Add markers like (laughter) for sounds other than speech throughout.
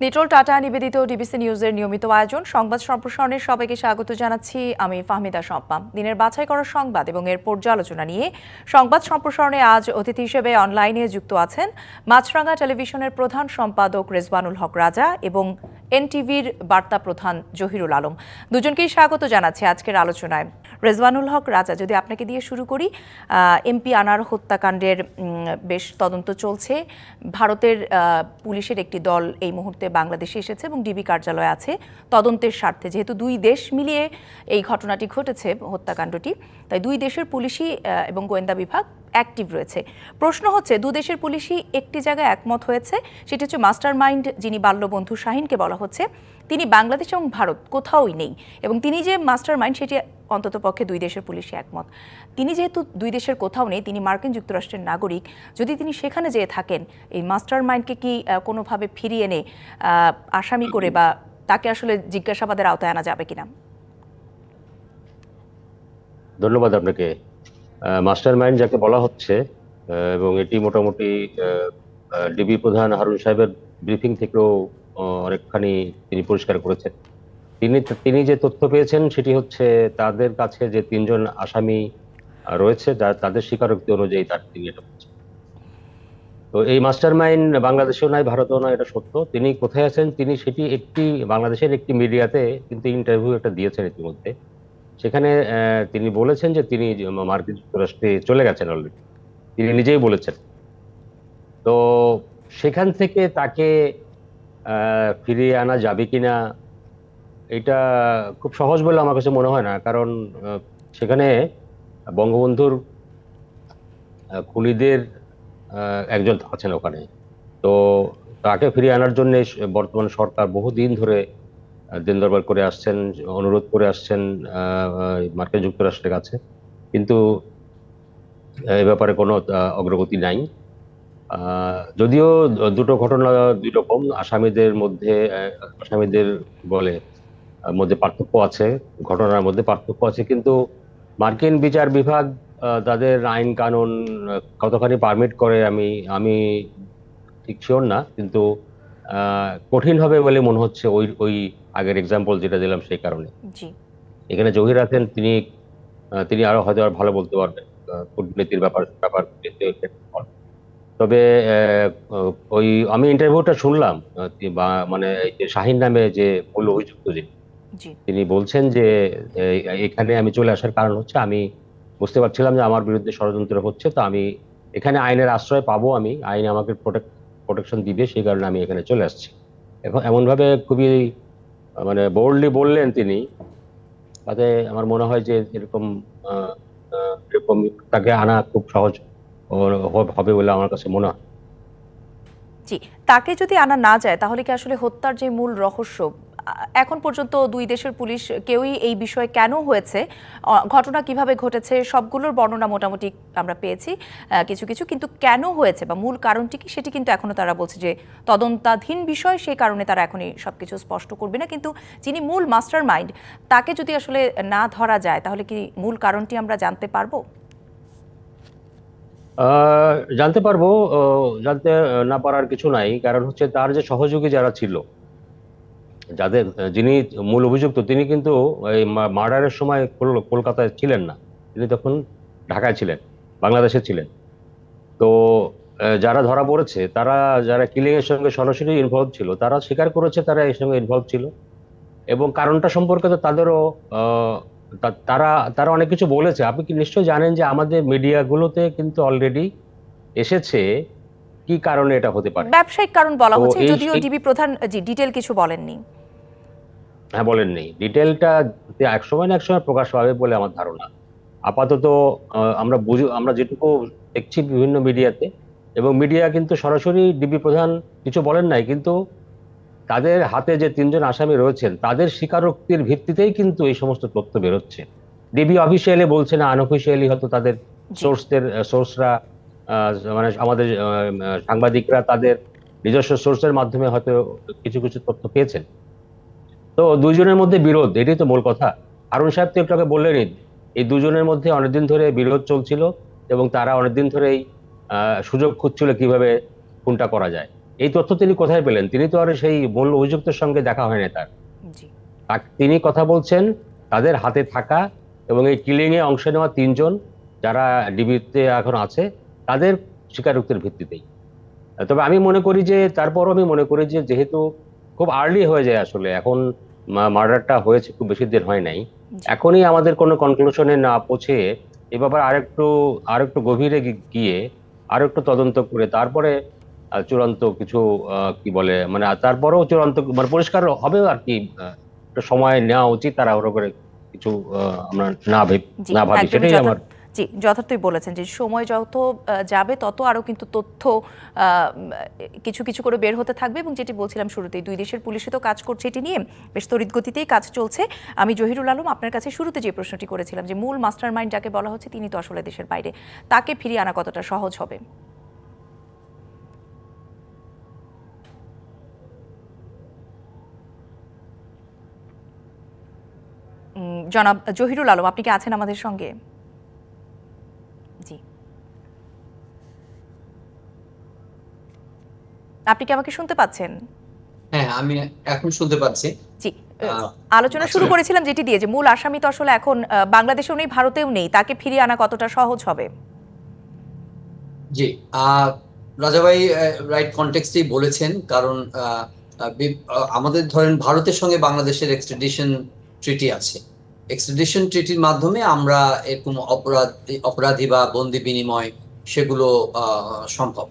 নিটোল tata নিবেদিত DBC নিউজের নিয়মিত আয়োজন। সংবাদ সম্প্রসারণে সবাইকে স্বাগত জানাচ্ছি আমি ফাহমিদা সম্পা দিনের বাছাই করা সংবাদ এবং এর পর্যালোচনা নিয়ে সংবাদ সম্প্রসারণে আজ অতিথি হিসেবে অনলাইনে যুক্ত আছেন মাছরাঙ্গা টেলিভিশনের প্রধান সম্পাদক রেজবানুল হক রাজা এবং এনটিভির বার্তা প্রধান জহিরুল আলম। দুজনকেই স্বাগত জানাচ্ছি আজকের আলোচনায়। রেজওয়ানুল হক রাজা যদি আপনাকে দিয়ে শুরু করি এমপি আনার হত্যাকাণ্ডের বেশ তদন্ত চলছে। ভারতের পুলিশের একটি দল এই মুহূর্তে বাংলাদেশে এসেছে এবং ডিবি কার্যালয়ে আছে। তদন্তের স্বার্থে যেহেতু দুই দেশ মিলিয়ে এই ঘটনাটি ঘটেছে হত্যাকাণ্ডটি তাই দুই দেশের পুলিশই আহ, এবং গোয়েন্দা বিভাগ অ্যাক্টিভ রয়েছে। প্রশ্ন হচ্ছে, দু দেশের পুলিশই একটি জায়গায় একমত হয়েছে, সেটি হচ্ছে মাস্টার মাইন্ড যিনি বাল্যবন্ধু শাহিনকে বলা হচ্ছে। তিনি বাংলাদেশ এবং ভারত কোথাওই নেই এবং তিনি যে মাস্টার মাইন্ড সেটি অন্তত পক্ষে দুই দেশের পুলিশই একমত। তিনি যেহেতু দুই দেশের কোথাও নেই, তিনি মার্কিন যুক্তরাষ্ট্রের নাগরিক, যদি তিনি সেখানে যেয়ে থাকেন, এই মাস্টার মাইন্ডকে কি কোনোভাবে ফিরিয়ে এনে আসামি করে বা তাকে আসলে জিজ্ঞাসাবাদের আওতায় আনা যাবে কিনা? ধন্যবাদ আপনাকে। মাস্টার মাইন্ড যাকে বলা হচ্ছে এবং এটি মোটামুটি ডিবি প্রধান হারুন সাহেবের ব্রিফিং থেকেও অনেকখানি তিনি পরিষ্কার করেছেন। তিনি তিনি যে তথ্য পেয়েছেন সেটি হচ্ছে তাদের কাছে যে তিনজন আসামি রয়েছে, যা- তাদের স্বীকারোক্তি অনুযায়ী তার তিনি এটা বলছেন। তো এই মাস্টার মাইন্ড বাংলাদেশেও নয় ভারতেও নয় এটা সত্য। তিনি কোথায় আছেন, তিনি সেটি একটি, বাংলাদেশের একটি মিডিয়াতে কিন্তু ইন্টারভিউ একটা দিয়েছেন ইতিমধ্যে। সেখানে তিনি বলেছেন যে তিনি মার্কিন যুক্তরাষ্ট্রে চলে গেছেন অলরেডি তিনি নিজেই বলেছেন। তো সেখান থেকে তাকে ফিরিয়ে আনা যাবে কিনা, এটা খুব সহজ বলে আমার কাছে মনে হয় না। কারণ সেখানে বঙ্গবন্ধুর খুনিদের একজন আছেন ওখানে। তো তাকে ফিরিয়ে আনার জন্য বর্তমান সরকার বহুদিন ধরে দিন দরবার করে আসছেন, অনুরোধ করে আসছেন মার্কিন যুক্তরাষ্ট্রের কাছে। কিন্তু এ ব্যাপারে কোনো অগ্রগতি নাই। যদিও দুটো ঘটনা দুই রকম, আসামিদের মধ্যে আসামিদের বলে মধ্যে পার্থক্য আছে, ঘটনার মধ্যে পার্থক্য আছে, কিন্তু মার্কিন বিচার বিভাগ তাদের আইন কানুন কতখানি পারমিট করে আমি আমি ঠিক শিওর না, কিন্তু কঠিন হবে বলে মনে হচ্ছে ওই ওই আগের এক্সাম্পল যেটা দিলাম সেই কারণে। এখানে জহির আছেন তিনি তিনি আরও হয়তো আর ভালো বলতে পারবেন কূটনীতির ব্যাপার ব্যাপার তবে ওই আমি ইন্টারভিউটা শুনলাম মানে শাহিন নামে যে মূল অভিযুক্ত যে জি। তিনি বলছেন যে এখানে আমি চলে আসার কারণ হচ্ছে আমি বুঝতে পারছিলাম যে আমার বিরুদ্ধে ষড়যন্ত্র হচ্ছে তো আমি এখানে আইনের আশ্রয় পাবো আমি আইন আমাকে প্রোটেকশন দিবে সেই কারণে আমি এখানে চলে আসছি। এখন এমন ভাবে খুবই মানে বোল্ডলি বললেন তিনি, তাতে আমার মনে হয় যে এরকম এরকম তাকে আনা খুব সহজ হবে বলে আমার কাছে মনে হয়। জি, তাকে যদি আনা না যায় তাহলে কি আসলে হত্যার যে মূল রহস্য এখন পর্যন্ত দুই দেশের পুলিশ কেউই এই বিষয়ে কেন হয়েছে ঘটনা কীভাবে ঘটেছে, সবগুলোর বর্ণনা মোটামুটি আমরা পেয়েছি কিছু কিছু, কিন্তু কেন হয়েছে বা মূল কারণটি কি সেটি কিন্তু এখনও তারা বলছে যে তদন্তাধীন বিষয়, সেই কারণে তারা এখনই সবকিছু স্পষ্ট করবে না। কিন্তু যিনি মূল মাস্টার মাইন্ড তাকে যদি আসলে না ধরা যায়, তাহলে কি মূল কারণটি আমরা জানতে পারব? জানতে পারব জানতে না পারার কিছু নাই। কারণ হচ্ছে তার যে সহযোগী যারা ছিল যাদের যিনি মূল অভিযুক্ত তিনি কিন্তু এই মার্ডারের সময় কলকাতায় ছিলেন না। তিনি তখন ঢাকায় ছিলেন বাংলাদেশে ছিলেন। তো যারা ধরা পড়েছে তারা যারা কিলিং এর সঙ্গে সরাসরি ইনভলভ ছিল তারা স্বীকার করেছে তারা এর সঙ্গে ইনভলভ ছিল। এবং কারণটা সম্পর্কে তো তাদেরও আহ, তারা তারা অনেক কিছু বলেছে। আপনি কি নিশ্চয়ই জানেন যে আমাদের মিডিয়াগুলোতে কিন্তু অলরেডি এসেছে কি কারণে এটা হতে পারে? ব্যবসায়িক কারণ বলা হচ্ছে যদিও ডিবি প্রধান জি ডিটেল কিছু বলেননি। হ্যাঁ বলেননি। ডিটেলটা এক সময় না এক সময় প্রকাশ পাবে বলে আমার ধারণা। আপাতত আমরা বুঝি আমরা যেটুকু দেখছি বিভিন্ন মিডিয়াতে এবং মিডিয়া কিন্তু সরাসরি ডিবি প্রধান কিছু বলেন নাই কিন্তু তাদের হাতে যে তিনজন আসামি রয়েছেন তাদের স্বীকারোক্তির ভিত্তিতেই কিন্তু এই সমস্ত তথ্য বেরোচ্ছে। ডিবি অফিসিয়ালি বলছে না আনঅফিসিয়ালি হয়তো তাদের। সোর্সদের সোর্সরা মানে আমাদের সাংবাদিকরা তাদের নিজস্ব সোর্সের মাধ্যমে হয়তো কিছু কিছু তথ্য পেয়েছেন। তো দুইজনের মধ্যে বিরোধ এটাই তো মূল কথা। হারুন সাহেব তো একটু আগে বললেনই এই দুজনের মধ্যে অনেকদিন ধরে বিরোধ চলছিল এবং তারা অনেকদিন ধরেই সুযোগ খুঁজছিল কীভাবে খুনটা করা যায়। এই তথ্য তিনি কোথায় পেলেন? তিনি তো আর সেই মূল অভিযুক্তের সঙ্গে দেখা হয় না তার তিনি কথা বলছেন তাদের হাতে থাকা এবং এই কিলিং এ অংশ নেওয়া তিনজন যারা ডিবিতে এখন আছে তাদের স্বীকারোক্তির ভিত্তিতেই। তবে আমি মনে করি যে তারপরও আমি মনে করি যে যেহেতু খুব আর্লি হয়ে যায় আসলে এখন মার্ডারটা হয়েছে খুব বেশি দিন হয় নাই। এখনই আমাদের কোনো কনক্লুশনে না পৌঁছে এ ব্যাপারে আরেকটু আরেকটু গভীরে গিয়ে আরেকটু তদন্ত করে তারপরে চূড়ান্ত কিছু আহ, কি বলে মানে তারপরেও চূড়ান্ত মানে পরিষ্কার হবে আর কি একটু সময় নেওয়া উচিত তারা তাড়াহুড়ো করে কিছু আহ, আমরা না ভেব না ভাবি সেটাই আমার জি, যথার্থই বলেছেন যে সময় যত যাবে তত আরও কিন্তু তথ্য কিছু কিছু করে বের হতে থাকবে এবং যেটি বলছিলাম শুরুতেই, দুই দেশের পুলিশই তো কাজ করছে এটি নিয়ে, বেশ তড়িৎ গতিতেই কাজ চলছে। আমি জহিরুল আলম আপনার কাছে শুরুতে যে প্রশ্নটি করেছিলাম যে মূল মাস্টার মাইন্ড যাকে বলা হচ্ছে তিনি তো আসলে দেশের বাইরে, তাকে ফিরিয়ে আনা কতটা সহজ হবে? জনাব জহিরুল আলম, আপনি কি আছেন আমাদের সঙ্গে জি আপনি কি আমাকে শুনতে পাচ্ছেন? হ্যাঁ আমি এখন শুনতে পাচ্ছি। জি আলোচনা শুরু করেছিলাম যেটি দিয়ে যে মূল আসামি তো আসলে এখন বাংলাদেশেও নেই ভারতেও নেই তাকে ফিরিয়ে আনা কতটা সহজ হবে? জি রাজা ভাই রাইট কনটেক্সটেই বলেছেন কারণ আমাদের ধরেন ভারতের সঙ্গে বাংলাদেশের এক্সট্রাডিশন ট্রিটি আছে। এক্সট্রাডিশন ট্রিটির মাধ্যমে আমরা এরকম অপরাধ অপরাধী বা বন্দি বিনিময় সেগুলো সম্ভব।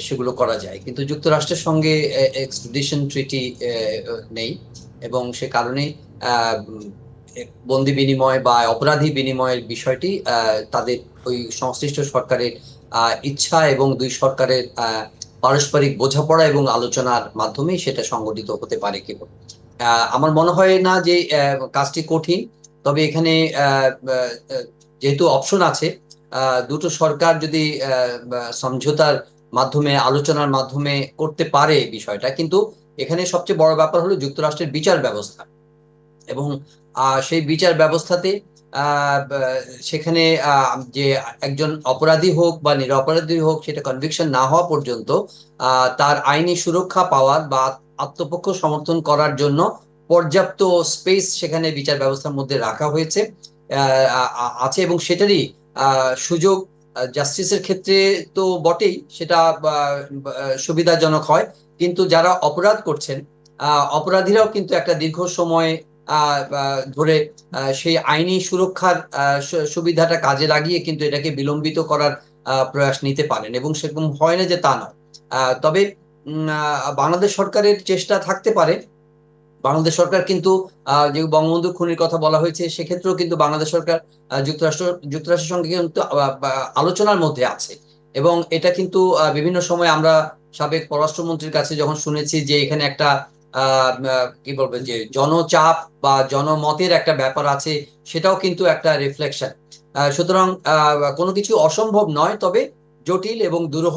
সেগুলো করা যায়। কিন্তু যুক্তরাষ্ট্রের সঙ্গে এক্সট্রাডিশন ট্রিটি নেই এবং সে কারণে বন্দি বিনিময় বা অপরাধী বিনিময়ের বিষয়টি তাদের ওই সংশ্লিষ্ট সরকারের ইচ্ছা এবং দুই সরকারের পারস্পরিক বোঝাপড়া এবং আলোচনার মাধ্যমেই সেটা সংগঠিত হতে পারে কেবল আমার মনে হয় না যে কাজটি কঠিন। তবে এখানে যেহেতু অপশন আছে দুটো সরকার যদি সমঝোতার মাধ্যমে, আলোচনার মাধ্যমে করতে পারে বিষয়টা, কিন্তু এখানে সবচেয়ে বড় ব্যাপার হলো যুক্তরাষ্ট্রের বিচার ব্যবস্থা। এবং সেই বিচার ব্যবস্থাতে সেখানে যে একজন অপরাধী হোক বা নিরপরাধী হোক, সেটা কনভিকশন না হওয়া পর্যন্ত তার আইনি সুরক্ষা পাওয়ার বা আত্মপক্ষ সমর্থন করার জন্য পর্যাপ্ত স্পেস সেখানে বিচার ব্যবস্থার মধ্যে রাখা হয়েছে আছে এবং সেটারই সুযোগ জাস্টিসের ক্ষেত্রে তো বটেই, সেটা সুবিধাজনক হয়। কিন্তু যারা অপরাধ করছেন অপরাধীরাও কিন্তু একটা দীর্ঘ সময় ধরে সেই আইনি সুরক্ষার সুবিধাটা কাজে লাগিয়ে কিন্তু এটাকে বিলম্বিত করার প্রয়াস নিতে পারেন। এবং সেরকম হয় না যে তা নয়। তবে বাংলাদেশ সরকারের চেষ্টা থাকতে পারে বাংলাদেশ সরকার কিন্তু যে বঙ্গবন্ধু খুনির কথা বলা হয়েছে, সেক্ষেত্রেও কিন্তু বাংলাদেশ সরকার যুক্তরাষ্ট্র, যুক্তরাষ্ট্রের সঙ্গে কিন্তু আলোচনার মধ্যে আছে। এবং এটা কিন্তু বিভিন্ন সময় আমরা সাবেক পররাষ্ট্রমন্ত্রীর কাছে যখন শুনেছি যে এখানে একটা কি বলব, যে জনচাপ বা জনমতের একটা ব্যাপার আছে, সেটাও কিন্তু একটা রিফ্লেকশন সুতরাং কোনো কিছু অসম্ভব নয়, তবে জটিল এবং দুরূহ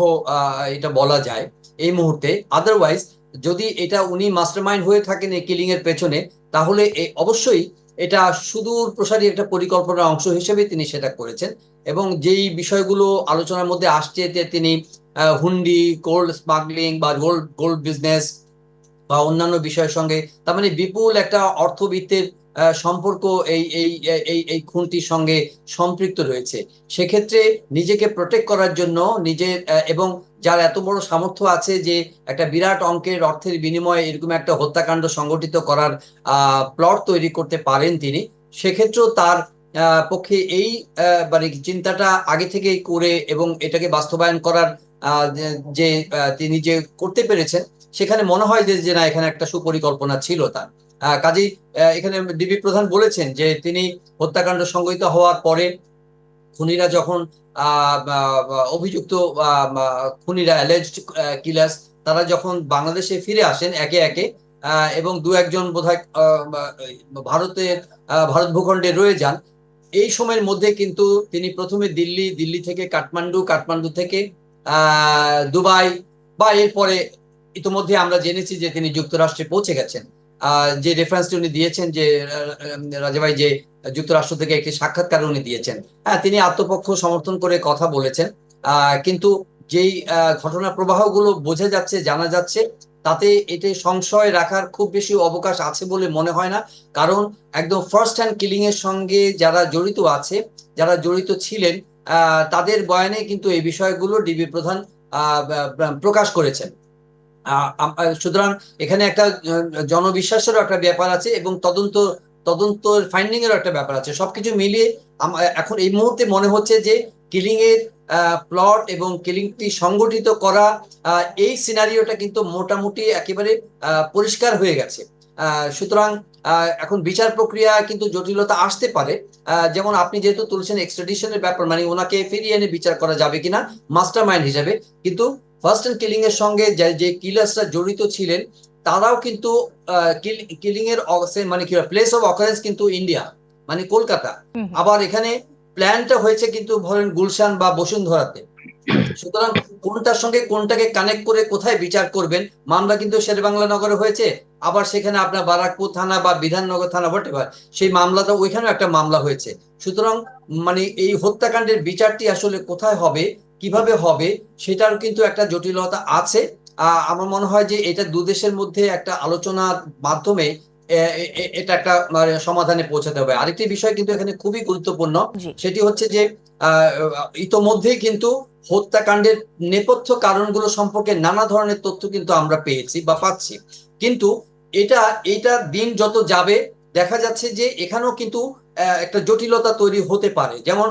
এটা বলা যায় এই মুহূর্তে। আদারওয়াইজ যদি এটা উনি মাস্টারমাইন্ড হয়ে থাকেন এই কিলিং এর পেছনে, তাহলে অবশ্যই এটা সুদূর প্রসারী একটা পরিকল্পনার অংশ হিসেবে তিনি সেটা করেছেন এবং যেই বিষয়গুলো আলোচনার মধ্যে আসছে যে তিনি হুন্ডি গোল্ড স্মাগলিং বা গোল্ড গোল্ড বিজনেস বা অন্যান্য বিষয়ের সঙ্গে, তার মানে বিপুল একটা অর্থবিত্তের সম্পর্ক এই এই এই খুনটির সঙ্গে সম্পৃক্ত রয়েছে। সেক্ষেত্রে নিজেকে প্রোটেক্ট করার জন্য নিজের এবং যার এত বড় সামর্থ্য আছে যে একটা বিরাট অঙ্কের অর্থের বিনিময়ে এরকম একটা হত্যাকাণ্ড সংগঠিত করার প্লট তৈরি করতে পারেন তিনি, সেক্ষেত্রেও তার পক্ষে এই মানে চিন্তাটা আগে থেকেই করে এবং এটাকে বাস্তবায়ন করার যে- তিনি যে করতে পেরেছেন, সেখানে মনে হয় যে না, এখানে একটা সুপরিকল্পনা ছিল তার। আহ, এখানে ডিবি প্রধান বলেছেন যে তিনি হত্যাকাণ্ড সংঘটিত হওয়ার পরে খুনিরা যখন অভিযুক্ত খুনিরা অ্যালেজড কিলার্স তারা যখন বাংলাদেশে ফিরে আসেন একে একে এবং দু একজন বোধহয় আহ, ভারত ভূখণ্ডে রয়ে যান এই সময়ের মধ্যে কিন্তু তিনি প্রথমে দিল্লি দিল্লি থেকে কাঠমান্ডু কাঠমান্ডু থেকে দুবাই বা এরপরে ইতিমধ্যে আমরা জেনেছি যে তিনি যুক্তরাষ্ট্রে পৌঁছে গেছেন। যে রেফারেন্সটি উনি দিয়েছেন যে রাজাভাই যে যুক্তরাষ্ট্র থেকে একটি সাক্ষাৎকার উনি দিয়েছেন। হ্যাঁ তিনি আত্মপক্ষ সমর্থন করে কথা বলেছেন। কিন্তু যেই ঘটনা প্রবাহগুলো বোঝা যাচ্ছে, জানা যাচ্ছে, তাতে এতে সংশয় রাখার খুব বেশি অবকাশ আছে বলে মনে হয় না। কারণ একদম ফার্স্ট হ্যান্ড কিলিং এর সঙ্গে যারা জড়িত আছে, যারা জড়িত ছিলেন তাদের বয়ানে কিন্তু এই বিষয়গুলো ডিবি প্রধান প্রকাশ করেছেন। সুতরাং এখানে একটা জনবিশ্বাসেরও একটা ব্যাপার আছে এবং তদন্ত তদন্ত ফাইন্ডিং এরও একটা ব্যাপার আছে। সবকিছু মিলিয়ে এখন এই মুহূর্তে মনে হচ্ছে যে কিলিং এর প্লট এবং কিলিংটি সংগঠিত করা এই সিনারিওটা কিন্তু মোটামুটি একেবারে পরিষ্কার হয়ে গেছে। সুতরাং এখন বিচার প্রক্রিয়া কিন্তু জটিলতা আসতে পারে। যেমন আপনি যেহেতু তুলছেন এক্সট্রাডিশনের ব্যাপার মানে ওনাকে ফিরিয়ে এনে বিচার করা যাবে কিনা মাস্টার মাইন্ড হিসাবে। কিন্তু ফার্স্ট এন্ড কিলিং এর সঙ্গে যে কিলার্সরা জড়িত ছিলেন তারাও কিন্তু কিলিং এর মানে কি প্লেস অফ অকারেন্স কিন্তু ইন্ডিয়া মানে কলকাতা। আবার এখানে প্ল্যানটা হয়েছে কিন্তু ধরেন গুলশান বা বসুন্ধরাতে। সুতরাং কোনটার সঙ্গে কোনটাকে কানেক্ট করে কোথায় বিচার করবেন মামলা কিন্তু শেরবাংলা নগরে হয়েছে আবার সেখানে আপনার বারাকপুর থানা বা বিধাননগর থানা হোয়াট সেই মামলাটা ওইখানেও একটা মামলা হয়েছে। সুতরাং মানে এই হত্যাকাণ্ডের বিচারটি আসলে কোথায় হবে কীভাবে হবে সেটার কিন্তু একটা জটিলতা আছে। আমার মনে হয় যে এটা দু দেশের মধ্যে একটা আলোচনার মাধ্যমে এটা একটা মানে সমাধানে পৌঁছাতে হবে। আরেকটি বিষয় কিন্তু এখানে খুবই গুরুত্বপূর্ণ সেটি হচ্ছে যে আহ, ইতোমধ্যেই কিন্তু হত্যাকাণ্ডের নেপথ্য কারণগুলো সম্পর্কে নানা ধরনের তথ্য কিন্তু আমরা পেয়েছি বা পাচ্ছি। কিন্তু এটা এটা দিন যত যাবে দেখা যাচ্ছে যে এখানেও কিন্তু একটা জটিলতা তৈরি হতে পারে। যেমন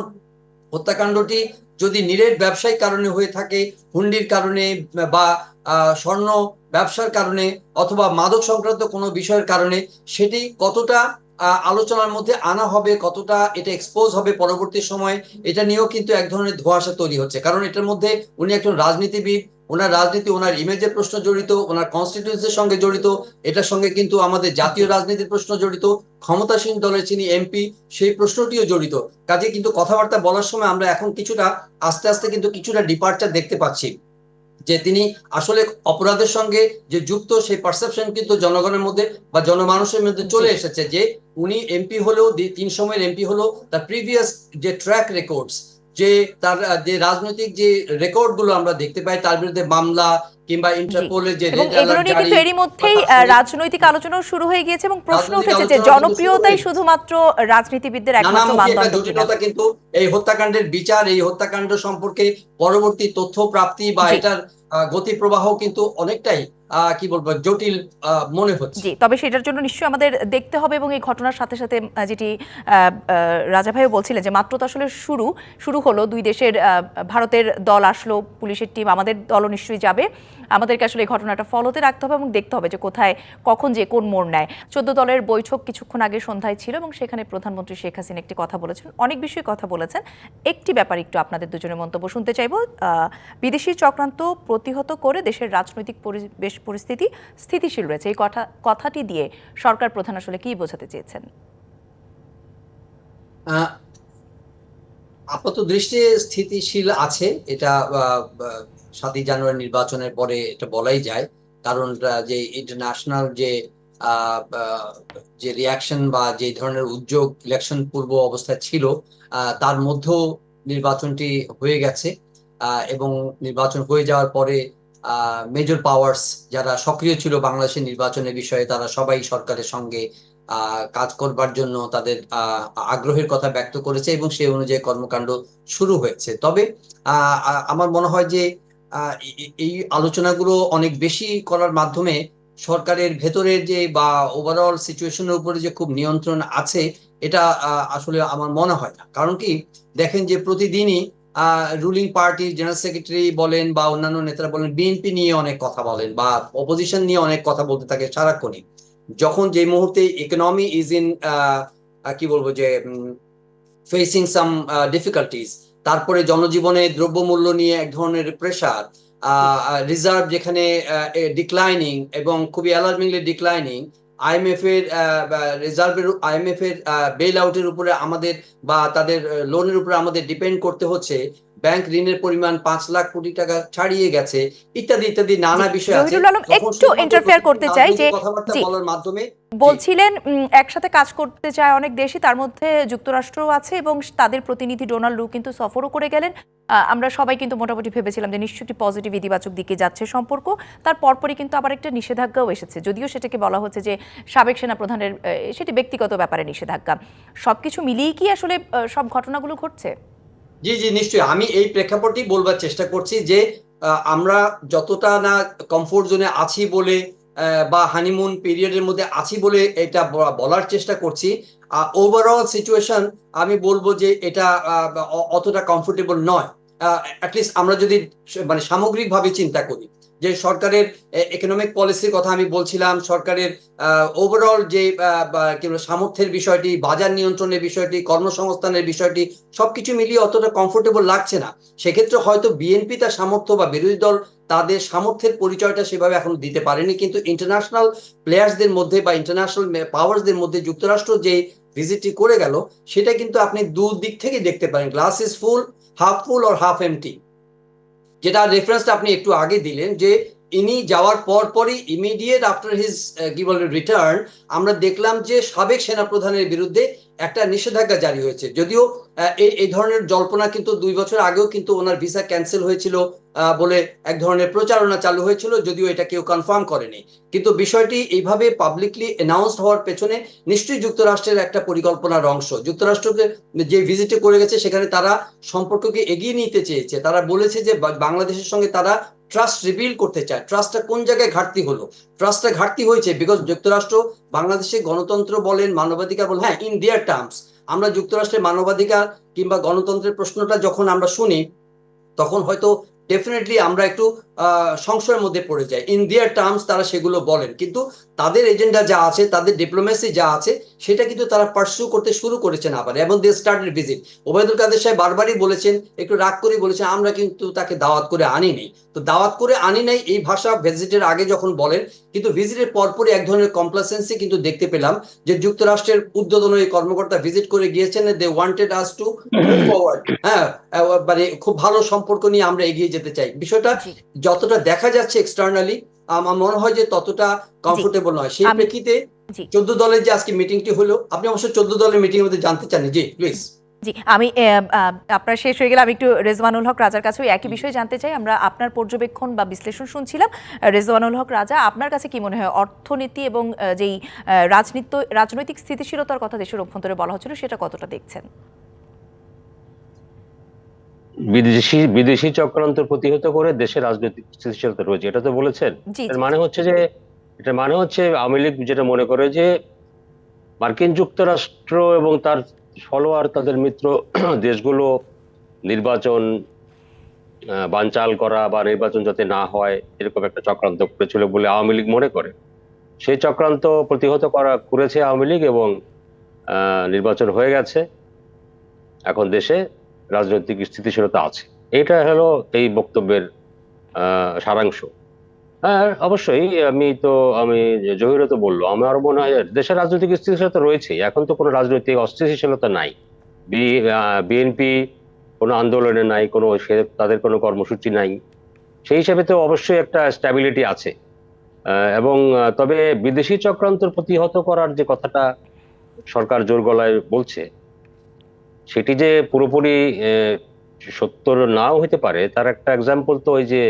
হত্যাকাণ্ডটি যদি নিরেট ব্যবসায়িক কারণে হয়ে থাকে, হুন্ডির কারণে বা স্বর্ণ ব্যবসার কারণে অথবা মাদক সংক্রান্ত কোনো বিষয়ের কারণে সেটি কতটা আলোচনার মধ্যে আনা হবে, কতটা এটা এক্সপোজ হবে পরবর্তী সময়ে, এটা নিয়েও কিন্তু এক ধরনের ধোঁয়াশা তৈরি হচ্ছে। কারণ এটার মধ্যে উনি একজন রাজনীতিবিদ ওনার রাজনীতি ওনার ইমেজের প্রশ্ন জড়িত ওনার কনস্টিটিউন্সির সঙ্গে জড়িত এটার সঙ্গে কিন্তু আমাদের জাতীয় রাজনীতির প্রশ্ন জড়িত ক্ষমতাসীন দলের যিনি এমপি সেই প্রশ্নটিও জড়িত। কাজে কিন্তু কথাবার্তা বলার সময় আমরা এখন কিছুটা আস্তে আস্তে কিন্তু কিছুটা ডিপার্চার দেখতে পাচ্ছি। যে তিনি আসলে অপরাধের সঙ্গে যে যুক্ত সেই পারসেপশন কিন্তু জনগণের মধ্যে বা জনমানুষের মধ্যে চলে এসেছে যে উনি এমপি হলেও তিন সময়ের এমপি হলেও তার প্রিভিয়াস যে ট্র্যাক রেকর্ডস যে তার যে রাজনৈতিক যে রেকর্ডগুলো আমরা দেখতে পাই তার বিরুদ্ধে মামলা কিংবা ইন্টারপোলের যে এগুলো নিয়ে কিন্তু এরই মধ্যেই রাজনৈতিক আলোচনাও শুরু হয়ে গিয়েছে এবং প্রশ্ন উঠেছে যে আলোচনা জনপ্রিয়তাই শুধুমাত্র রাজনীতিবিদদের একমাত্র মানদণ্ড জটিলতা কিন্তু এই হত্যাকাণ্ডের বিচার এই হত্যাকাণ্ড সম্পর্কে পরবর্তী তথ্য প্রাপ্তি বা এটার গতি প্রবাহ কিন্তু অনেকটাই কি বলব, জটিল মনে হচ্ছে। তবে সেটার জন্য নিশ্চয়ই আমাদের দেখতে হবে এবং এই ঘটনার সাথে সাথে যেটি রাজা ভাইও বলছিলেন যে মাত্র তো আসলে শুরু শুরু হলো, দুই দেশের ভারতের দল আসলো, পুলিশের টিম আমাদের দলও নিশ্চয়ই যাবে। আমাদেরকে আসলে এই ঘটনাটা ফলোতে রাখতে হবে এবং দেখতে হবে যে কোথায়, কখন যে কোন মোড় নেয়। চোদ্দ দলের বৈঠক কিছুক্ষণ আগে সন্ধ্যায় ছিল এবং সেখানে প্রধানমন্ত্রী শেখ হাসিনা একটি কথা বলেছেন, অনেক বিষয়ে কথা বলেছেন। একটি ব্যাপার একটু আপনাদের দুজনের মন্তব্য শুনতে চাইব। বিদেশি চক্রান্ত প্রতিহত করে দেশের রাজনৈতিক পরিবেশ পরিস্থিতি স্থিতিশীল রয়েছে। এই কথা, কথাটি দিয়ে সরকার প্রধান আসলে কি বোঝাতে চেয়েছেন? আপাত দৃষ্টি স্থিতিশীল আছে, এটা সাতই জানুয়ারি নির্বাচনের পরে এটা বলাই যায়। কারণ যে ইন্টারন্যাশনাল যে যে রিয়াকশন বা যে ধরনের উদ্যোগ ইলেকশন পূর্ব অবস্থায় ছিল তার মধ্যেও নির্বাচনটি হয়ে গেছে। এবং নির্বাচন হয়ে যাওয়ার পরে মেজর পাওয়ার্স যারা সক্রিয় ছিল বাংলাদেশের নির্বাচনের বিষয়ে, তারা সবাই সরকারের সঙ্গে কাজ করবার জন্য তাদের আগ্রহের কথা ব্যক্ত করেছে এবং সেই অনুযায়ী কর্মকাণ্ড শুরু হয়েছে। তবে আমার মনে হয় যে এই আলোচনাগুলো অনেক বেশি করার মাধ্যমে সরকারের ভেতরের যে বা ওভারঅল সিচুয়েশনের উপরে যে খুব নিয়ন্ত্রণ আছে, এটা আসলে আমার মনে হয় না। কারণ কি, দেখেন যে প্রতিদিনই রুলিং পার্টি জেনারেল সেক্রেটারি বলেন বা অন্যান্য নেতারা বলেন বিএনপি নিয়ে অনেক কথা বলেন বা অপোজিশন নিয়ে অনেক কথা বলতে থাকে সারাক্ষণই। যখন যে মুহূর্তে ইকোনমি ইজ ইন কি বলব যে ফেসিং সাম ডিফিকাল্টিজ তারপরে জনজীবনে দ্রব্যমূল্য নিয়ে এক ধরনের প্রেশার রিজার্ভ যেখানে ডিক্লাইনিং এবং খুবই অ্যালার্মিংলি ডিক্লাইনিং আইএমএফ এর রিজার্ভের আইএমএফ এর বেল আউটের উপরে আমাদের বা তাদের লোনের উপরে আমাদের ডিপেন্ড করতে হচ্ছে। ব্যাংক ঋণের পরিমাণ পাঁচ লাখ কোটি টাকা ছাড়িয়ে গেছে ইত্যাদি ইত্যাদি নানা বিষয় আছে। একটু interfere করতে চাই যে- কথাবার্তা বলার মাধ্যমে বলছিলেন একসাথে কাজ করতে চায় অনেক দেশই তার মধ্যে যুক্তরাষ্ট্রও আছে এবং তাদের প্রতিনিধি ডোনাল্ড লু কিন্তু সফরও করে গেলেন। আমরা সবাই কিন্তু মোটামুটি ভেবেছিলাম যে নিশ্চয়ই একটি পজিটিভ ইতিবাচক দিকে যাচ্ছে সম্পর্ক। তার পরপরই কিন্তু আবার একটা নিষেধাজ্ঞাও এসেছে। যদিও সেটাকে বলা হচ্ছে যে সাবেক সেনা প্রধানের আহ, সেটি ব্যক্তিগত ব্যাপারে নিষেধাজ্ঞা। সবকিছু মিলিয়েই কি আসলে সব ঘটনাগুলো ঘটছে? জি জি, নিশ্চয়ই। আমি এই প্রেক্ষাপটই বলবার চেষ্টা করছি যে আমরা যতটা না কমফোর্ট জোনে আছি বলে বা হানিমুন পিরিয়ডের মধ্যে আছি বলে এটা বলার চেষ্টা করছি। ওভারঅল সিচুয়েশন আমি বলব যে এটা অতটা কমফোর্টেবল নয়। অ্যাটলিস্ট আমরা যদি মানে সামগ্রিকভাবে চিন্তা করি। যে সরকারের ইকোনমিক পলিসির কথা আমি বলছিলাম, সরকারের ওভারঅল যে সামর্থ্যের বিষয়টি, বাজার নিয়ন্ত্রণের বিষয়টি, কর্মসংস্থানের বিষয়টি, সবকিছু মিলিয়ে অতটা কমফোর্টেবল লাগছে না। সেক্ষেত্রে হয়তো বিএনপি তার সামর্থ্য বা বিরোধী দল তাদের সামর্থ্যের পরিচয়টা সেভাবে এখন দিতে পারেনি, কিন্তু ইন্টারন্যাশনাল প্লেয়ার্সদের মধ্যে বা ইন্টারন্যাশনাল পাওয়ার্সদের মধ্যে যুক্তরাষ্ট্র যে ভিজিটটি করে গেল, সেটা কিন্তু আপনি দু দিক থেকে দেখতে পারেন। Glass is full half full or half empty যেটা রেফারেন্সটা আপনি একটু আগে দিলেন যে ইনি যাওয়ার পর পরই ইমিডিয়েট আফটার হিজ কি বলে রিটার্ন আমরা দেখলাম যে সাবেক সেনাপ্রধানের বিরুদ্ধে একটা নিষেধাজ্ঞা জারি হয়েছে। যদিও এই ধরনের জল্পনা কিন্তু দুই বছর আগেও কিন্তু ওনার ভিসা ক্যান্সেল হয়েছিল। বলে এক ধরনের প্রচারণা চালু হয়েছিল, যদিও এটা কেউ কনফার্ম করেনি। কিন্তু বিষয়টি এইভাবে পাবলিকলি অ্যানাউন্সড হওয়ার পেছনে নিশ্চয়ই যুক্তরাষ্ট্রের একটা পরিকল্পনার অংশ। যুক্তরাষ্ট্রকে যে ভিজিটে করে গেছে, সেখানে তারা সম্পর্ককে এগিয়ে নিতে চেয়েছে। তারা বলেছে যে বাংলাদেশের সঙ্গে তারা ট্রাস্ট রিবিল্ড করতে চায়। ট্রাস্টটা কোন জায়গায় ঘাটতি হলো? ট্রাস্টটা ঘাটতি হয়েছে বিকজ যুক্তরাষ্ট্র বাংলাদেশে গণতন্ত্র বলেন, মানবাধিকার বলেন হ্যাঁ ইন দেয়ার টার্মস আমরা যুক্তরাষ্ট্রের মানবাধিকার কিংবা গণতন্ত্রের প্রশ্নটা যখন আমরা শুনি, তখন হয়তো ডেফিনেটলি আমরা একটু সংশয়ের মধ্যে পড়ে যাই ইন দেয়ার টার্মস তারা সেগুলো বলেন। কিন্তু তাদের এজেন্ডা যা আছে, তাদের ডিপ্লোমেসি যা আছে, সেটা কিন্তু তারা পার্সু করতে শুরু করেছেন আবার, এবং they started visit Obaidul Quader সাহেব বারবারই বলেছেন, একটু রাগ করে বলেছেন, আমরা কিন্তু তাকে দাওয়াত করে আনিনি। তো দাওয়াত করে আনি নাই, এই ভাষা ভিজিটের আগে যখন বলেন, কিন্তু ভিজিটের পরপরই এক ধরনের কমপ্লাসেন্সি কিন্তু দেখতে পেলাম, যে যুক্তরাষ্ট্রের উদ্বোধন এই কর্মকর্তা ভিজিট করে গিয়েছেন they wanted us to forward হ্যাঁ মানে খুব ভালো সম্পর্ক নিয়ে আমরা এগিয়ে যেতে চাই। বিষয়টা। যতটা দেখা যাচ্ছে এক্সটার্নালি আমার মনে হয় যে ততটা কমফোর্টেবল নয়। সেই প্রেক্ষিতে চোদ্দ দলের যে আজকে মিটিংটি হলো আপনি অবশ্য চোদ্দ দলের মিটিং এর মধ্যে জানতে চান জি প্লিজ জি আমি আপনার শেষ হয়ে গেলে আমি একটু রেজওয়ানুল হক রাজার কাছে একই বিষয়ে জানতে চাই। আমরা আপনার পর্যবেক্ষণ বা বিশ্লেষণ শুনছিলাম। রেজওয়ানুল হক রাজা আপনার কাছে কি মনে হয় অর্থনীতি এবং যেই রাজনীতি রাজনৈতিক স্থিতিশীলতার কথা দেশের অভ্যন্তরে বলা হচ্ছিল সেটা কতটা দেখছেন? বিদেশি বিদেশি চক্রান্ত প্রতিহত করে দেশের রাজনৈতিক স্থিতিশীলতা রয়েছে এটা তো বলেছেন। এর মানে হচ্ছে যে এটা মানে হচ্ছে আওয়ামী লীগ যেটা মনে করে যে মার্কিন যুক্তরাষ্ট্র এবং তার ফলোয়ার তাদের মিত্র (clears throat) দেশগুলো নির্বাচন বানচাল করা বা নির্বাচন যাতে না হয় এরকম একটা চক্রান্ত করেছিল বলে আওয়ামী লীগ মনে করে। সেই চক্রান্ত প্রতিহত করা করেছে আওয়ামী লীগ এবং আহ, নির্বাচন হয়ে গেছে। এখন দেশে রাজনৈতিক স্থিতিশীলতা আছে। এটা হলো এই বক্তব্যের সারাংশ। হ্যাঁ অবশ্যই আমি তো, আমি জহিরও তো বলল, আমার মনে হয় দেশের রাজনৈতিক স্থিতিশীলতা রয়েছে এখন তো কোনো রাজনৈতিক অস্থিতিশীলতা নাই। বিএনপি কোনো আন্দোলনে নাই, কোনো সে- তাদের কোনো কর্মসূচি নাই। সেই হিসাবে তো অবশ্যই একটা স্ট্যাবিলিটি আছে। এবং তবে বিদেশি চক্রান্তর প্রতিহত করার যে কথাটা সরকার জোর গলায় বলছে সেটি যে পুরোপুরি সত্য নাও হতে পারে, তার একটা এক্সাম্পল তো ওই যে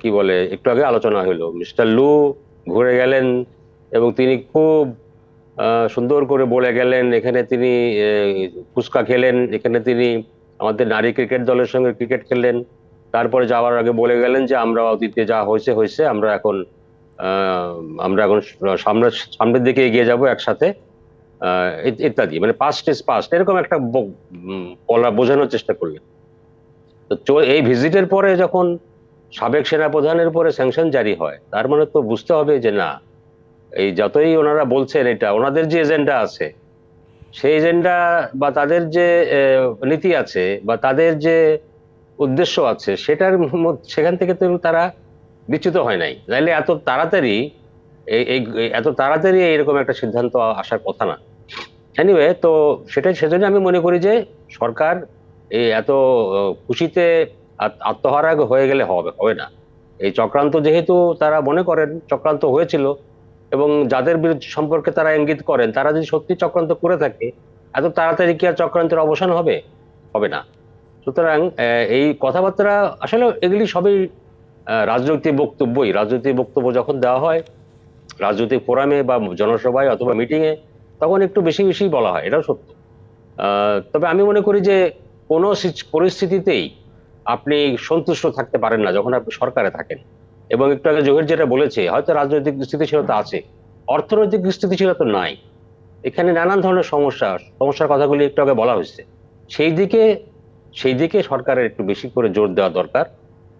কি বলে, একটু আগে আলোচনা হলো মিস্টার লু ঘুরে গেলেন এবং তিনি খুব সুন্দর করে বলে গেলেন, এখানে তিনি ফুচকা খেলেন, এখানে তিনি আমাদের নারী ক্রিকেট দলের সঙ্গে ক্রিকেট খেললেন। তারপরে যাওয়ার আগে বলে গেলেন যে, আমরা অতীতে যা হয়েছে হয়েছে, আমরা এখন আমরা এখন সামনে সামনের দিকে এগিয়ে যাব একসাথে। ইত্যাদি। মানে পাস্ট ইজ পাস্ট এরকম একটা বলা বোঝানোর চেষ্টা করলেন। তো এই ভিজিটের পরে যখন সাবেক সেনাপ্রধানের পরে স্যাংশন জারি হয়, তার মানে তো বুঝতে হবে যে না, এই যতই ওনারা বলছেন এটা, ওনাদের যে এজেন্ডা আছে, সেই এজেন্ডা বা তাদের যে নীতি আছে বা তাদের যে উদ্দেশ্য আছে, সেটার সেখান থেকে তো তারা বিচ্যুত হয় নাই। নাইলে এত তাড়াতাড়ি এই- এত তাড়াতাড়ি এরকম একটা সিদ্ধান্ত আসার কথা না। এনিওয়ে তো সেটাই সেজন্য আমি মনে করি যে সরকার এই এত খুশিতে আত- আত্মহারা হয়ে গেলে হবে হবে না। এই চক্রান্ত যেহেতু তারা মনে করেন, চক্রান্ত হয়েছিল এবং যাদের বিরুদ্ধে সম্পর্কে তারা ইঙ্গিত করেন, তারা যদি সত্যি চক্রান্ত করে থাকে, এত তাড়াতাড়ি কি আর চক্রান্তের অবসান হবে? হবে না। সুতরাং এই কথাবার্তা আসলে এগুলি সবই রাজনৈতিক বক্তব্যই। রাজনৈতিক বক্তব্য যখন দেওয়া হয়, রাজনৈতিক ফোরামে বা জনসভায় অথবা মিটিং এ তখন একটু বেশি বেশি বলা হয়, এটাও সত্য। তবে আমি মনে করি যে কোনো পরিস্থিতিতেই আপনি সন্তুষ্ট থাকতে পারেন না যখন আপনি সরকারে থাকেন। এবং একটু আগে জহির যেটা বলেছে, হয়তো রাজনৈতিক স্থিতিশীলতা আছে, অর্থনৈতিক স্থিতিশীলতা নাই। এখানে নানান ধরনের সমস্যা, সমস্যার কথাগুলি একটু আগে বলা হয়েছে। সেই দিকে সেই দিকে সরকারের একটু বেশি করে জোর দেওয়া দরকার।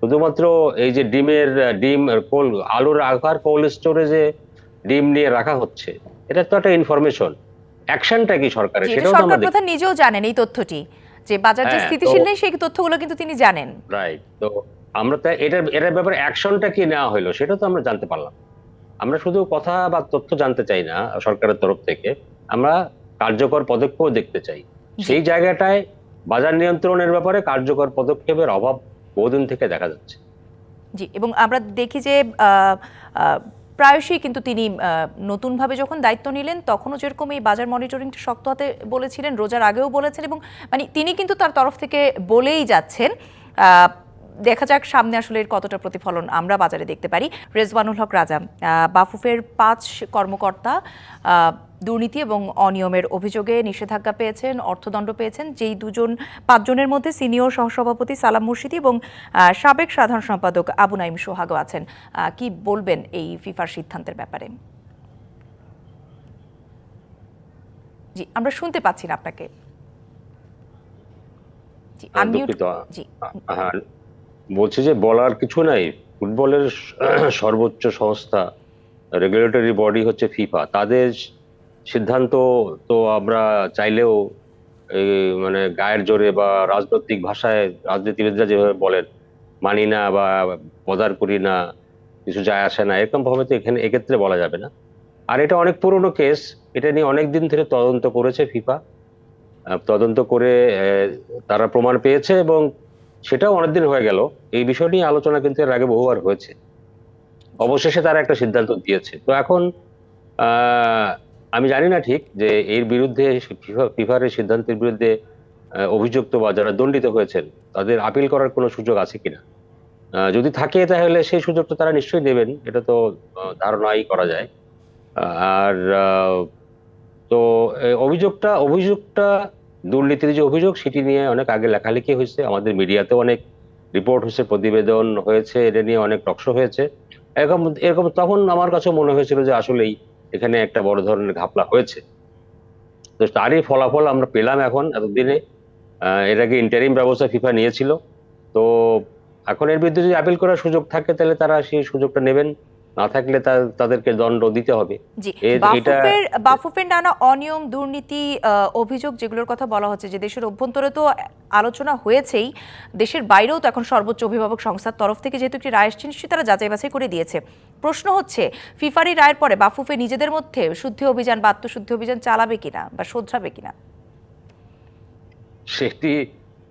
শুধুমাত্র এই যে ডিমের, ডিম কোল আলুর আকার কোল্ড স্টোরেজে ডিম নিয়ে রাখা হচ্ছে এটা তো একটা ইনফরমেশন অ্যাকশনটা কি সরকারের? সেটাও তো আমরা সরকার প্রধান নিজেও জানেন এই তথ্যটি যে বাজার যে হ্যাঁ, স্থিতিশীল নেই সেই তথ্যগুলো কিন্তু তিনি জানেন। রাইট তো আমরা তো এটার এটার ব্যাপারে অ্যাকশনটা কি নেওয়া হলো সেটা তো আমরা জানতে পারলাম। আমরা শুধু কথা বা তথ্য জানতে চাই না সরকারের তরফ থেকে। আমরা কার্যকর পদক্ষেপ দেখতে চাই। সেই জায়গাটায় বাজার নিয়ন্ত্রণের ব্যাপারে কার্যকর পদক্ষেপের অভাব বহুদিন থেকে দেখা যাচ্ছে। জি এবং আমরা দেখি যে প্রায়শই কিন্তু তিনি নতুনভাবে যখন দায়িত্ব নিলেন, তখনও যেরকম এই বাজার মনিটরিংটা শক্ত হাতে বলেছিলেন, রোজার আগেও বলেছেন এবং মানে তিনি কিন্তু তার তরফ থেকে বলেই যাচ্ছেন দেখা যাক সামনে আসলে এর কতটা প্রতিফলন আমরা বাজারে দেখতে পারি। রেজওয়ানুল হক রাজা বাফুফের পাঁচ কর্মকর্তা দুর্নীতি এবং অনিয়মের অভিযোগে নিষেধাজ্ঞা পেয়েছেন অর্থদণ্ড পেয়েছেন। যেই দুজন পাঁচজনের মধ্যে সিনিয়র সহসভাপতি সালাম মুর্শিদি এবং সাবেক সাধারণ সম্পাদক আবু নাইম সোহাগও আছেন। কি বলবেন এই ফিফার সিদ্ধান্তের ব্যাপারে? জি আমরা শুনতে পাচ্ছি না আপনাকে। জি আনমিউট জি। হ্যাঁ বলছি যে বলার কিছু নাই। ফুটবলের (clears throat) সর্বোচ্চ সংস্থা রেগুলেটরি বডি হচ্ছে ফিফা তাদের সিদ্ধান্ত তো আমরা চাইলেও মানে গায়ের জোরে বা রাজনৈতিক ভাষায় রাজনীতিবিদরা যেভাবে বলেন, মানি না বা বদার করি না, কিছু যায় আসে না, এরকম ভাবে তো এখানে, এক্ষেত্রে বলা যাবে না। আর এটা অনেক পুরনো কেস, এটা নিয়ে অনেক দিন ধরে তদন্ত করেছে ফিফা তদন্ত করে তারা প্রমাণ পেয়েছে এবং সেটাও অনেকদিন হয়ে গেল। এই বিষয় নিয়ে আলোচনা কিন্তু এর আগে বহুবার হয়েছে। অবশেষে তারা একটা সিদ্ধান্ত দিয়েছে। তো এখন আমি জানি না ঠিক যে এর বিরুদ্ধে ফিফার এই সিদ্ধান্তের বিরুদ্ধে অভিযুক্ত বা যারা দণ্ডিত হয়েছেন, তাদের আপিল করার কোনো সুযোগ আছে কিনা? যদি থাকে তাহলে সেই সুযোগটা তারা নিশ্চয়ই দেবেন। এটা তো ধারণাই করা যায়। আর তো অভিযোগটা অভিযোগটা দুর্নীতির যে অভিযোগ, সেটি নিয়ে অনেক আগে লেখালেখি হয়েছে। আমাদের মিডিয়াতে অনেক রিপোর্ট হয়েছে, প্রতিবেদন হয়েছে, এটা নিয়ে অনেক টকশো হয়েছে। এরকম এরকম তখন আমার কাছে মনে হয়েছিল যে আসলেই এখানে একটা বড় ধরনের ঘাপলা হয়েছে। তো তারই ফলাফল আমরা পেলাম এখন এতদিনে। এর আগে ইন্টারিম ব্যবস্থা ফিফা নিয়েছিল। তো এখন এর বিরুদ্ধে যদি আপিল করার সুযোগ থাকে, তাহলে তারা সেই সুযোগটা নেবেন। না থাকলে তাদেরকে দণ্ড দিতে হবে। বাফুফের বাফুফের নানা অনিয়ম দুর্নীতি অভিযোগ যেগুলোর কথা বলা হচ্ছে যে দেশের অভ্যন্তরে তো আলোচনা হয়েছেই দেশের বাইরেও তো এখন সর্বোচ্চ অভিভাবক সংস্থার তরফ থেকে যেহেতু একটি রায় এসছে নিশ্চয়ই তারা যাচাই বাছাই করে দিয়েছে। প্রশ্ন হচ্ছে ফিফারি রায়ের পরে বাফুফে নিজেদের মধ্যে শুদ্ধি অভিযান বা আত্মশুদ্ধি অভিযান চালাবে কিনা বা শোধরাবে কিনা? সেটি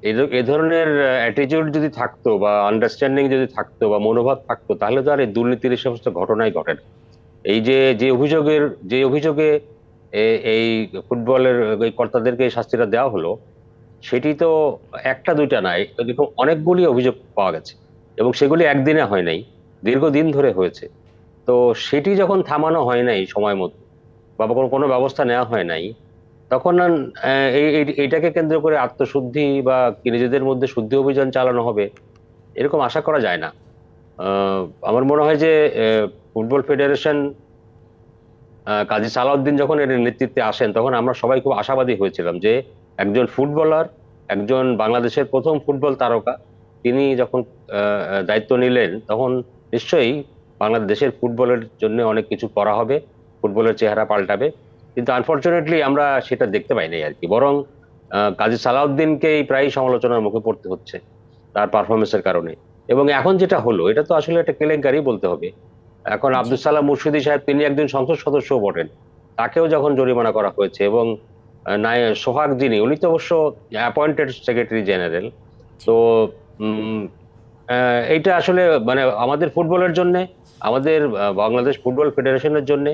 এ ধরনের অ্যাটিটিউড যদি থাকতো বা আন্ডারস্ট্যান্ডিং যদি থাকতো বা মনোভাব থাকতো, তাহলে তো আর এই দুর্নীতির এই সমস্ত ঘটনাই ঘটে না। এই যে যে অভিযোগের, যে অভিযোগে এই ফুটবলের, এই কর্তাদেরকে এই শাস্তিটা দেওয়া হলো, সেটি তো একটা দুইটা নাই, এরকম অনেকগুলি অভিযোগ পাওয়া গেছে এবং সেগুলি একদিনে হয় নাই, দীর্ঘদিন ধরে হয়েছে। তো সেটি যখন থামানো হয় নাই সময় মতো, বা কোনো কোনো ব্যবস্থা নেওয়া হয় নাই তখন এই, এই- এইটাকে কেন্দ্র করে আত্মশুদ্ধি বা নিজেদের মধ্যে শুদ্ধি অভিযান চালানো হবে, এরকম আশা করা যায় না। আমার মনে হয় যে ফুটবল ফেডারেশন কাজী সালাউদ্দিন যখন এর নেতৃত্বে আসেন, তখন আমরা সবাই খুব আশাবাদী হয়েছিলাম যে, একজন ফুটবলার, একজন বাংলাদেশের প্রথম ফুটবল তারকা, তিনি যখন দায়িত্ব নিলেন, তখন নিশ্চয়ই বাংলাদেশের ফুটবলের জন্য অনেক কিছু করা হবে, ফুটবলের চেহারা পাল্টাবে। কিন্তু আনফরচুনেটলি আমরা সেটা দেখতে পাই নাই আর কি। বরং কাজী সালাউদ্দিনকেই প্রায় সমালোচনার মুখে পড়তে হচ্ছে তার পারফরমেন্সের কারণে। এবং এখন যেটা হলো এটা তো আসলে একটা কেলেঙ্কারি বলতে হবে। এখন আব্দুল সালাম মুর্শিদি সাহেব তিনি একজন সংসদ সদস্য বটেন। তাকেও যখন জরিমানা করা হয়েছে এবং নাই সোহাগ যিনি উনি তো অবশ্য অ্যাপয়েন্টেড সেক্রেটারি জেনারেল তো এইটা আসলে মানে আমাদের ফুটবলের জন্যে আমাদের বাংলাদেশ ফুটবল ফেডারেশনের জন্য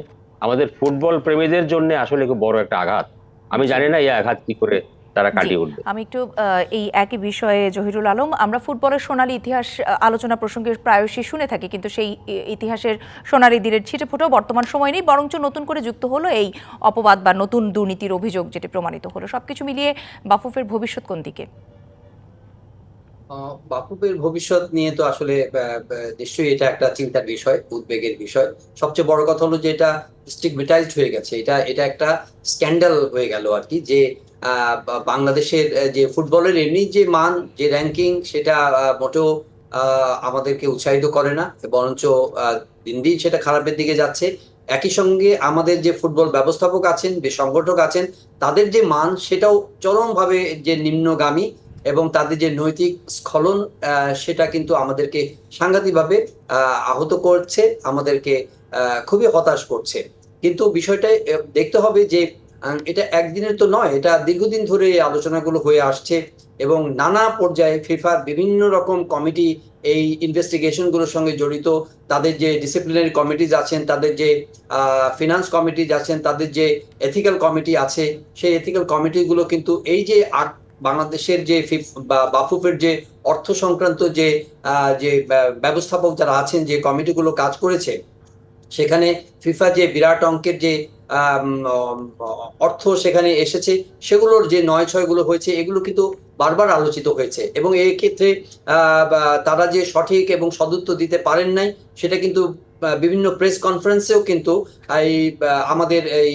আমাদের ফুটবল প্রেমীদের জন্য আসলে খুব বড় একটা আঘাত। আমি জানি না এই আঘাত কি করে তারা কাটিয়ে উঠবে। আমি একটু এই একই বিষয়ে জহিরুল আলম আমরা ফুটবলের সোনালী ইতিহাস আলোচনা প্রসঙ্গে প্রায়শই শুনে থাকি কিন্তু সেই ইতিহাসের সোনালী দিনের ছিটে ফোটেও বর্তমান সময় নেই বরঞ্চ নতুন করে যুক্ত হলো এই অপবাদ বা নতুন দুর্নীতির অভিযোগ যেটি প্রমাণিত হলো। সবকিছু মিলিয়ে বাফুফের ভবিষ্যৎ কোন দিকে? বাফুফের ভবিষ্যৎ নিয়ে তো আসলে নিশ্চয়ই এটা একটা চিন্তার বিষয়, উদ্বেগের বিষয়। সবচেয়ে বড় কথা হলো যে এটা স্টিগমেটাইজড হয়ে গেছে। এটা এটা একটা স্ক্যান্ডাল হয়ে গেল আর কি যে বাংলাদেশের যে ফুটবলের এমনি যে মান, যে র্যাঙ্কিং সেটা মোটেও আমাদেরকে উৎসাহিত করে না। বরঞ্চ দিন দিন সেটা খারাপের দিকে যাচ্ছে। একই সঙ্গে আমাদের যে ফুটবল ব্যবস্থাপক আছেন, যে সংগঠক আছেন, তাদের যে মান, সেটাও চরমভাবে যে নিম্নগামী এবং তাদের যে নৈতিক স্খলন সেটা কিন্তু আমাদেরকে সাংঘাতিকভাবে আহত করছে, আমাদেরকে খুবই হতাশ করছে। কিন্তু বিষয়টা দেখতে হবে যে এটা একদিনের তো নয়, এটা দীর্ঘদিন ধরে এই আলোচনাগুলো হয়ে আসছে এবং নানা পর্যায়ে ফিফার বিভিন্ন রকম কমিটি এই ইনভেস্টিগেশনগুলোর সঙ্গে জড়িত, তাদের যে ডিসিপ্লিনারি কমিটিজ আছেন, তাদের যে ফিনান্স কমিটিজ আছেন, তাদের যে এথিক্যাল কমিটি আছে, সেই এথিক্যাল কমিটিগুলো কিন্তু এই যে বাংলাদেশের যে বাফুফের যে অর্থ সংক্রান্ত যে যে, ব্যা- ব্যবস্থাপক যারা আছেন, যে কমিটিগুলো কাজ করেছে, সেখানে ফিফা যে বিরাট অঙ্কের যে অর্থ সেখানে এসেছে, সেগুলোর যে নয় ছয়গুলো হয়েছে, এগুলো কিন্তু বারবার আলোচিত হয়েছে এবং এই ক্ষেত্রে তারা যে সঠিক এবং সদুত্তর দিতে পারেন নাই, সেটা কিন্তু বিভিন্ন প্রেস কনফারেন্সেও কিন্তু এই আমাদের এই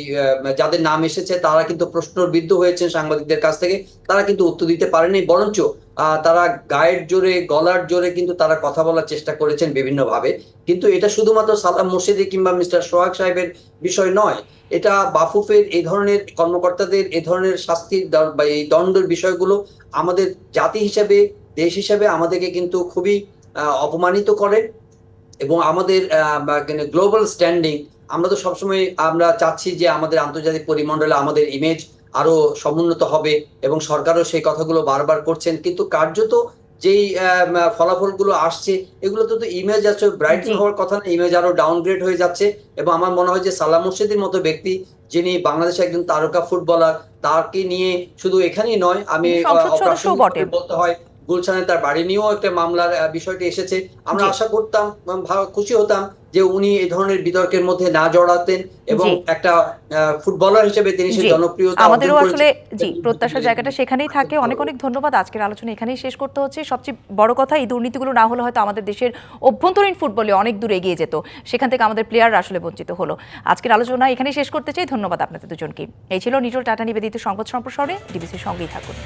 যাদের নাম এসেছে, তারা কিন্তু প্রশ্নবিদ্ধ হয়েছেন সাংবাদিকদের কাছ থেকে। তারা কিন্তু উত্তর দিতে পারেনি, বরঞ্চ তারা গায়ের জোরে, গলার জোরে কিন্তু তারা কথা বলার চেষ্টা করেছেন বিভিন্নভাবে। কিন্তু এটা শুধুমাত্র সালাম মুর্শিদি কিংবা মিস্টার সোহাগ সাহেবের বিষয় নয়, এটা বাফুফের এই ধরনের কর্মকর্তাদের এই ধরনের শাস্তির বা এই দণ্ডের বিষয়গুলো আমাদের জাতি হিসেবে, দেশ হিসেবে আমাদেরকে কিন্তু খুবই অপমানিত করে। এবং আমাদের গ্লোবাল স্ট্যান্ডিং আমরা তো সবসময় আমরা চাচ্ছি যে আমাদের আন্তর্জাতিক পরিমণ্ডলে আমাদের ইমেজ আরও সমুন্নত হবে এবং সরকারও সেই কথাগুলো বারবার করছেন। কিন্তু কার্যত যেই ফলাফলগুলো আসছে এগুলো তো ইমেজ আছে ব্রাইটন জি। হওয়ার কথা না ইমেজ আরও ডাউনগ্রেড হয়ে যাচ্ছে। এবং আমার মনে হয় যে সালাম মুর্শিদির মতো ব্যক্তি যিনি বাংলাদেশের একজন তারকা ফুটবলার তাকে নিয়ে শুধু এখানেই নয় আমি বলতে হয় গুলশানে তার বাড়ি নিয়েও একটা মামলার বিষয়টি এসেছে। আমরা আশা করতাম খুশি হতাম যে উনি এই ধরনের বিতর্কের মধ্যে না জড়াতেন এবং একটা ফুটবলার হিসেবে তিনি সেই জনপ্রিয়তা আমাদেরও আসলে জি প্রত্যাশার জায়গাটা সেখানেই থাকে। অনেক অনেক ধন্যবাদ। আজকের আলোচনা এখানেই শেষ করতে হচ্ছে। সবচেয়ে বড় কথা এই দুর্নীতিগুলো না হলে হয়তো আমাদের দেশের অভ্যন্তরীণ ফুটবলে অনেক দূর এগিয়ে যেত। সেখান থেকে আমাদের প্লেয়াররা আসলে বঞ্চিত হলো। আজকের আলোচনা এখানেই শেষ করতে চাই। ধন্যবাদ আপনাদের দুজনকে। এই ছিল নিটল টাটা নিবেদিত সংবাদ সম্প্রসারণে। ডিবিসির সঙ্গেই থাকুন।